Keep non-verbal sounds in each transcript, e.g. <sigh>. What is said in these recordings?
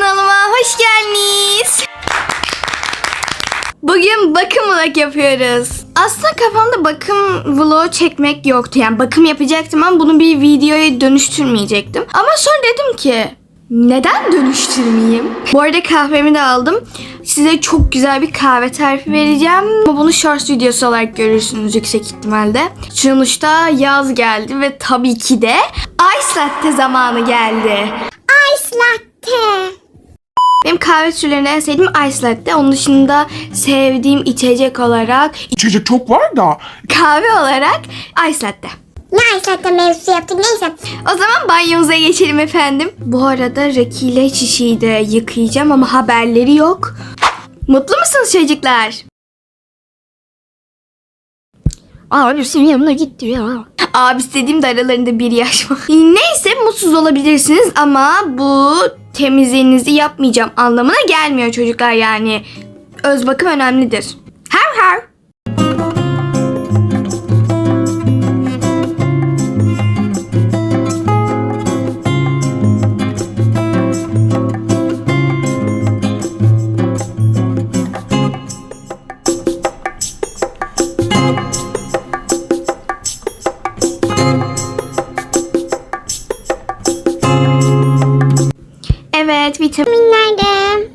kanalıma hoş geldiniz. Bugün bakım vlog yapıyoruz. Aslında kafamda bakım vlogu çekmek yoktu. Yani bakım yapacaktım ama bunu bir videoya dönüştürmeyecektim. Ama sonra dedim ki neden dönüştürmeyeyim? Bu arada kahvemi de aldım. Size çok güzel bir kahve tarifi vereceğim. Ama bunu shorts videosu olarak görürsünüz yüksek ihtimalle. Sonuçta yaz geldi ve tabii ki de ice latte zamanı geldi. Ice latte. Benim kahve türlerinden en sevdiğim ice latte. Onun dışında sevdiğim içecek olarak, İçecek çok var da kahve olarak ice latte. Ne ice latte mevzusu yaptık neyse. O zaman banyomuza geçelim efendim. Bu arada Raki ile şişeyi de yıkayacağım ama haberleri yok. Mutlu musunuz çocuklar? Abisi yanına gitti ya. Abisi dediğim de aralarında bir yaş var. Neyse mutsuz olabilirsiniz ama bu temizliğinizi yapmayacağım anlamına gelmiyor çocuklar yani. Öz bakım önemlidir. Her her. Evet vitamin. Nerede?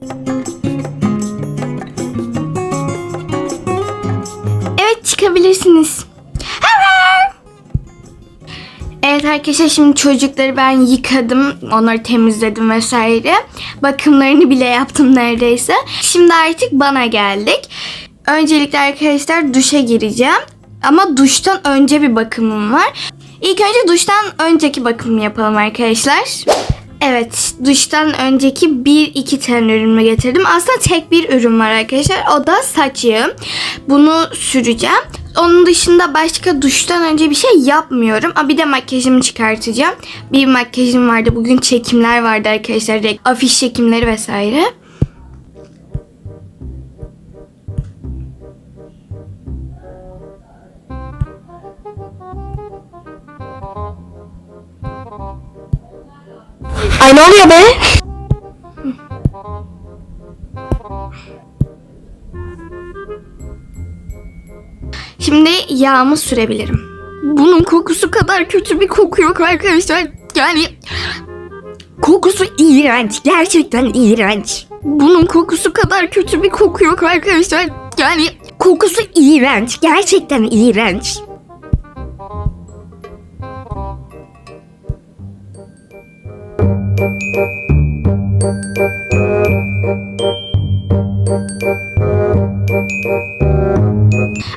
Evet çıkabilirsiniz. Evet arkadaşlar şimdi çocukları ben yıkadım. Onları temizledim vesaire. Bakımlarını bile yaptım neredeyse. Şimdi artık bana geldik. Öncelikle arkadaşlar duşa gireceğim. Ama duştan önce bir bakımım var. İlk önce duştan önceki bakımı yapalım arkadaşlar. Evet, duştan önceki bir iki tane ürünümü getirdim. Aslında tek bir ürün var arkadaşlar. O da saç. Bunu süreceğim. Onun dışında başka duştan önce bir şey yapmıyorum. Aa, bir de makyajımı çıkartacağım. Bir makyajım vardı. Bugün çekimler vardı arkadaşlar. Afiş çekimleri vesaire. Ay ne oluyor be? Şimdi yağımı sürebilirim. Bunun kokusu kadar kötü bir koku yok arkadaşlar. Yani kokusu iğrenç. Gerçekten iğrenç. Bunun kokusu kadar kötü bir koku yok arkadaşlar. Yani kokusu iğrenç. Gerçekten iğrenç.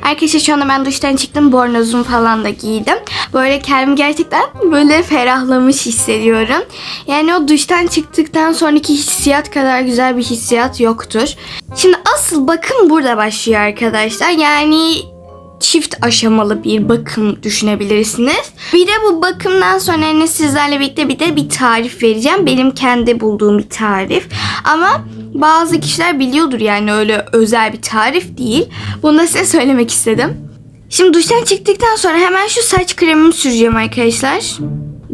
Arkadaşlar şu anda ben duştan çıktım. Bornozumu falan da giydim. Böyle kendimi gerçekten böyle ferahlamış hissediyorum. Yani o duştan çıktıktan sonraki hissiyat kadar güzel bir hissiyat yoktur. Şimdi asıl bakım burada başlıyor arkadaşlar. Yani çift aşamalı bir bakım düşünebilirsiniz. Bir de bu bakımdan sonra hani sizlerle birlikte bir de bir tarif vereceğim. Benim kendi bulduğum bir tarif. Ama bazı kişiler biliyordur yani öyle özel bir tarif değil. Bunu da size söylemek istedim. Şimdi duştan çıktıktan sonra hemen şu saç kremimi süreceğim arkadaşlar.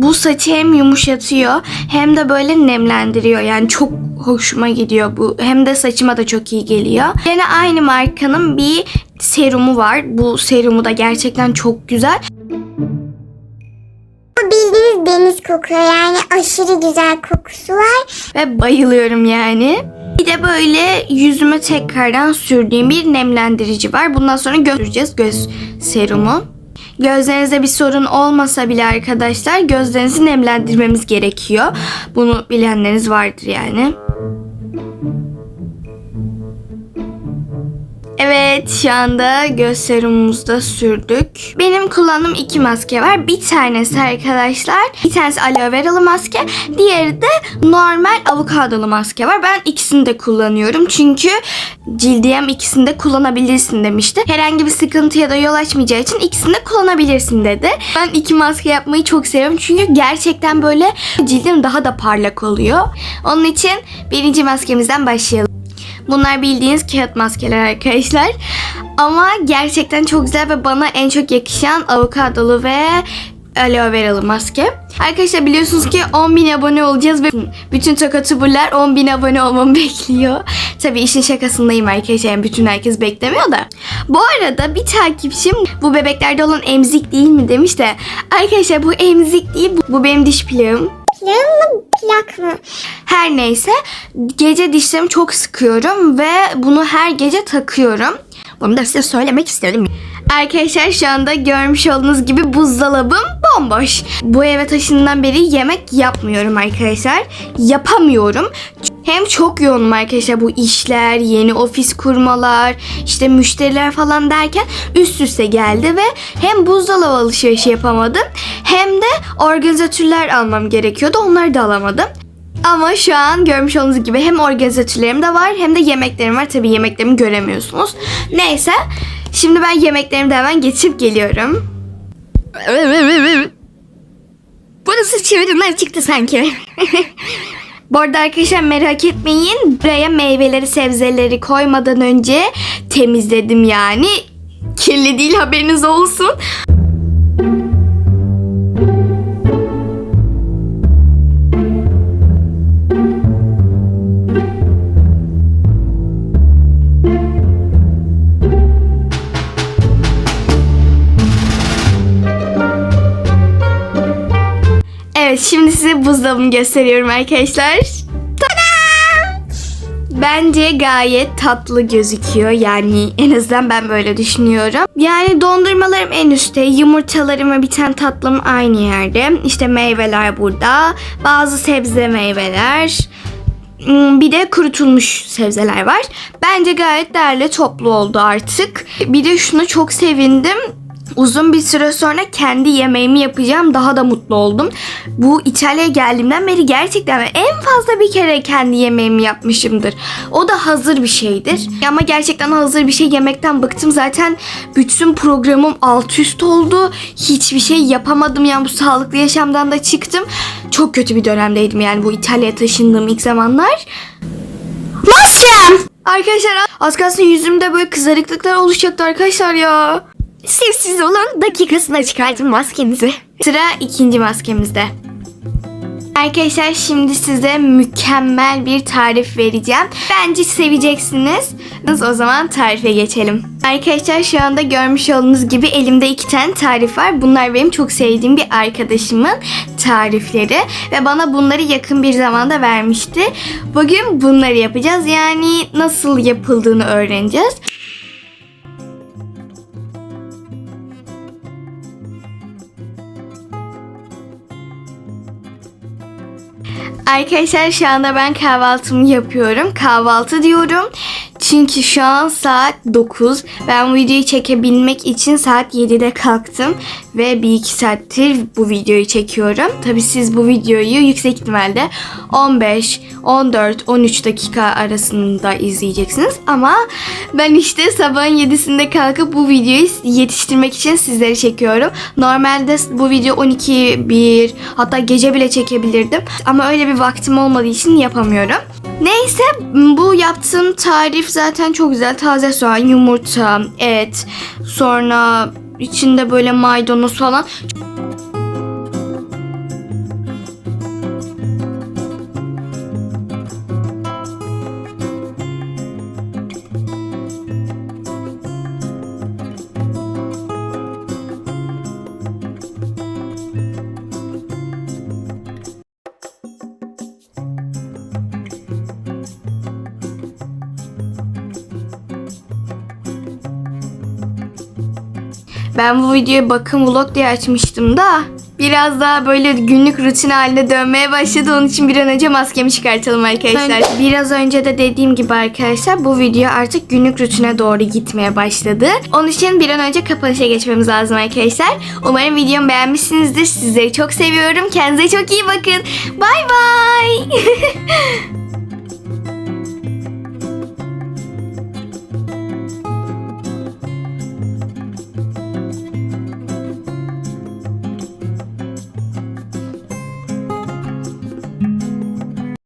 Bu saçı hem yumuşatıyor hem de böyle nemlendiriyor. Yani çok hoşuma gidiyor bu. Hem de saçıma da çok iyi geliyor. Yine aynı markanın bir serumu var. Bu serumu da gerçekten çok güzel. Bu bildiğiniz deniz kokuyor yani aşırı güzel kokusu var. Ve bayılıyorum yani. Bir de böyle yüzüme tekrardan sürdüğüm bir nemlendirici var. Bundan sonra göreceğiz göz serumu. Gözlerinizde bir sorun olmasa bile arkadaşlar gözlerinizi nemlendirmemiz gerekiyor. Bunu bilenleriniz vardır yani. Evet şu anda göz sürdük. Benim kullandığım iki maske var. Bir tanesi arkadaşlar bir tanesi aloe veralı maske. Diğeri de normal avokadolu maske var. Ben ikisini de kullanıyorum. Çünkü cildiyem ikisini de kullanabilirsin demişti. Herhangi bir sıkıntıya da yol açmayacağı için ikisini de kullanabilirsin dedi. Ben iki maske yapmayı çok seviyorum. Çünkü gerçekten böyle cildim daha da parlak oluyor. Onun için birinci maskemizden başlayalım. Bunlar bildiğiniz kağıt maskeler arkadaşlar. Ama gerçekten çok güzel ve bana en çok yakışan avokadolu ve aloe veralı maske. Arkadaşlar biliyorsunuz ki 10.000 abone olacağız ve bütün takatuburlar 10.000 abone olmamı <laughs> bekliyor. Tabii işin şakasındayım arkadaşlar. Yani bütün herkes beklemiyor da. Bu arada bir takipçim bu bebeklerde olan emzik değil mi demiş de. Arkadaşlar bu emzik değil bu, bu benim diş plağım. Plak mı plak mı? Her neyse gece dişlerimi çok sıkıyorum ve bunu her gece takıyorum. Bunu da size söylemek istedim. Arkadaşlar şu anda görmüş olduğunuz gibi buzdolabım bomboş. Bu eve taşındığından beri yemek yapmıyorum arkadaşlar. Yapamıyorum. Hem çok yoğunum arkadaşlar bu işler, yeni ofis kurmalar, işte müşteriler falan derken üst üste geldi ve hem buzdolabı alışverişi yapamadım hem de organizatörler almam gerekiyordu. Onları da alamadım. Ama şu an görmüş olduğunuz gibi hem organizatörlerim de var hem de yemeklerim var. Tabii yemeklerimi göremiyorsunuz. Neyse şimdi ben yemeklerimi de hemen geçip geliyorum. Burası çığırından çıktı sanki. <laughs> Bu arada arkadaşlar merak etmeyin. Buraya meyveleri, sebzeleri koymadan önce temizledim yani. Kirli değil haberiniz olsun. Evet şimdi size buzdolabını gösteriyorum arkadaşlar. Tadam! Bence gayet tatlı gözüküyor. Yani en azından ben böyle düşünüyorum. Yani dondurmalarım en üstte, yumurtalarım ve bir tane tatlım aynı yerde. İşte meyveler burada. Bazı sebze meyveler. Hmm, Bir de kurutulmuş sebzeler var. Bence gayet değerli toplu oldu artık. Bir de şunu çok sevindim. Uzun bir süre sonra kendi yemeğimi yapacağım. Daha da mutlu oldum. Bu İtalya'ya geldiğimden beri gerçekten en fazla bir kere kendi yemeğimi yapmışımdır. O da hazır bir şeydir. Ama gerçekten hazır bir şey yemekten bıktım. Zaten bütün programım alt üst oldu. Hiçbir şey yapamadım. Yani bu sağlıklı yaşamdan da çıktım. Çok kötü bir dönemdeydim yani bu İtalya'ya taşındığım ilk zamanlar. Maskem! Arkadaşlar az kalsın yüzümde böyle kızarıklıklar oluşacaktı arkadaşlar ya. Sessiz olun dakikasına çıkartın maskenizi. Sıra ikinci maskemizde. Arkadaşlar şimdi size mükemmel bir tarif vereceğim. Bence seveceksiniz. O zaman tarife geçelim. Arkadaşlar şu anda görmüş olduğunuz gibi elimde iki tane tarif var. Bunlar benim çok sevdiğim bir arkadaşımın tarifleri. Ve bana bunları yakın bir zamanda vermişti. Bugün bunları yapacağız. Yani nasıl yapıldığını öğreneceğiz. Arkadaşlar şu anda ben kahvaltımı yapıyorum. Kahvaltı diyorum. Çünkü şu an saat 9. Ben bu videoyu çekebilmek için saat 7'de kalktım. Ve bir iki saattir bu videoyu çekiyorum. Tabi siz bu videoyu yüksek ihtimalle 15, 14, 13 dakika arasında izleyeceksiniz. Ama ben işte sabahın 7'sinde kalkıp bu videoyu yetiştirmek için sizleri çekiyorum. Normalde bu video 12, 1 hatta gece bile çekebilirdim. Ama öyle bir vaktim olmadığı için yapamıyorum. Neyse bu yaptığım tarif zaten çok güzel. Taze soğan, yumurta, et, sonra içinde böyle maydanoz falan. Ben bu videoyu bakım vlog diye açmıştım da biraz daha böyle günlük rutin haline dönmeye başladı. Onun için bir an önce maskemi çıkartalım arkadaşlar. Biraz önce de dediğim gibi arkadaşlar bu video artık günlük rutine doğru gitmeye başladı. Onun için bir an önce kapanışa geçmemiz lazım arkadaşlar. Umarım videomu beğenmişsinizdir. Sizleri çok seviyorum. Kendinize çok iyi bakın. Bay bay. <laughs>